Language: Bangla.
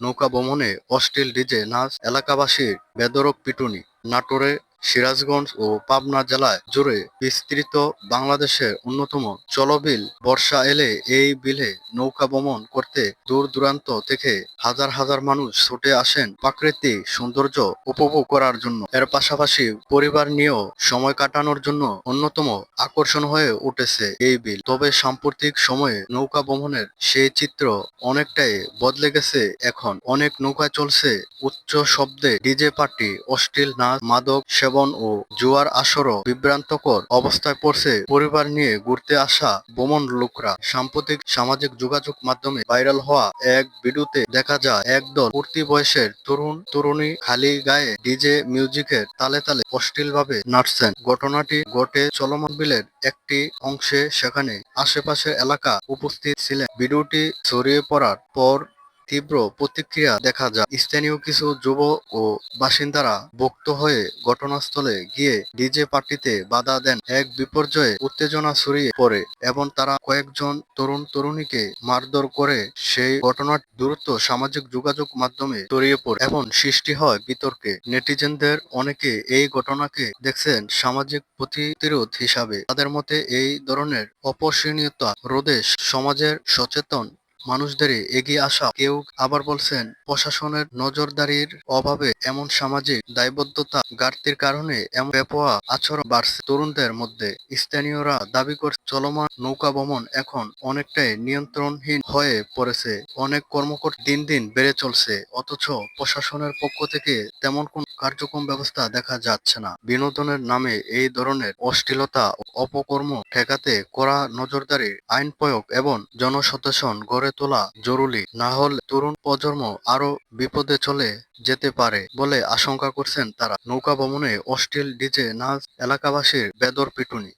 নৌকা ভ্রমণে অশ্লীল ডিজে নাচ এলাকাবাসীর বেদরক পিটুনি নাটোরে সিরাজগঞ্জ ও পাবনা জেলায় জুড়ে বিস্তৃত বাংলাদেশের অন্যতম চলবিল বর্ষা এলে এই বিলে নৌকা ভ্রমণ করতে দূর দূরান্ত থেকে হাজার হাজার মানুষ ছুটে আসেন প্রাকৃতিক সৌন্দর্য উপভোগ করার জন্য। এর পাশাপাশি পরিবার নিয়েও সময় কাটানোর জন্য অন্যতম আকর্ষণ হয়ে উঠেছে এই বিল। তবে সাম্প্রতিক সময়ে নৌকা ভ্রমণের সেই চিত্র অনেকটাই বদলে গেছে এখন। অনেক নৌকায় চলছে উচ্চ শব্দে ডিজে পার্টি, অশ্লীল নাচ, মাদক সেবন ও জুয়ার আসরও বিভ্রান্তকর অবস্থায় পড়ছে পরিবার নিয়ে ঘুরতে আসা ভ্রমণ লোকরা। সাম্প্রতিক সামাজিক যোগাযোগ মাধ্যমে ভাইরাল হওয়া এক ভিডিওতে দেখা যায়, একদল পূর্তি বয়সের তরুণ তরুণী খালি গায়ে ডিজে মিউজিকের তালে তালে অশ্লীলভাবে নাচছেন। ঘটনাটি ঘটে চলমান বিলের একটি অংশে। সেখানে আশেপাশের এলাকা উপস্থিত ছিলেন। ভিডিওটি ছড়িয়ে পড়ার পর তীব্র প্রতিক্রিয়া দেখা যায়। স্থানীয় কিছু যুব ও বাসিন্দারা বক্ত হয়ে ঘটনাস্থলে গিয়ে ডিজে পার্টিতে বাধা দেন। এক বিপর্যয়ে উত্তেজনা ছড়িয়ে পড়ে এবং তারা কয়েকজন তরুণ তরুণীকে মারধর করে সেই ঘটনার দ্রুত সামাজিক যোগাযোগ মাধ্যমে ছড়িয়ে পড়ে এবং সৃষ্টি হয় বিতর্কে। নেটিজেনদের অনেকে এই ঘটনাকে দেখছেন সামাজিক প্রতিরোধ হিসাবে। তাদের মতে এই ধরনের অপসহনীয়তা রোধে সমাজের সচেতন মানুষদেরই এগিয়ে আসা। কেউ আবার বলছেন, প্রশাসনের নজরদারির অভাবে এমন সামাজিক দায়বদ্ধতা ঘাটতির কারণে এমন বেপোয়া আচরণ বাড়ছে। তরুণদের মধ্যে স্থানীয়রা দাবি করছে চলমান নৌকা ভ্রমণ এখন অনেকটাই নিয়ন্ত্রণহীন হয়ে পড়েছে। অনেক কর্মকর দিন দিন বেড়ে চলছে, অথচ প্রশাসনের পক্ষ থেকে তেমন কোন কার্যক্রম ব্যবস্থা দেখা যাচ্ছে না। বিনোদনের নামে এই ধরনের অশ্লীলতা অপকর্ম ঠেকাতে করা নজরদারি, আইন প্রয়োগ এবং জনসচেতন গড়ে তোলা জরুরি। না হলে তরুণ প্রজন্ম আরও বিপদে চলে যেতে পারে বলে আশঙ্কা করছেন তারা। নৌকা ভ্রমণে অশ্লীল ডিজে নাচ এলাকাবাসীর বেদর পিটুনি।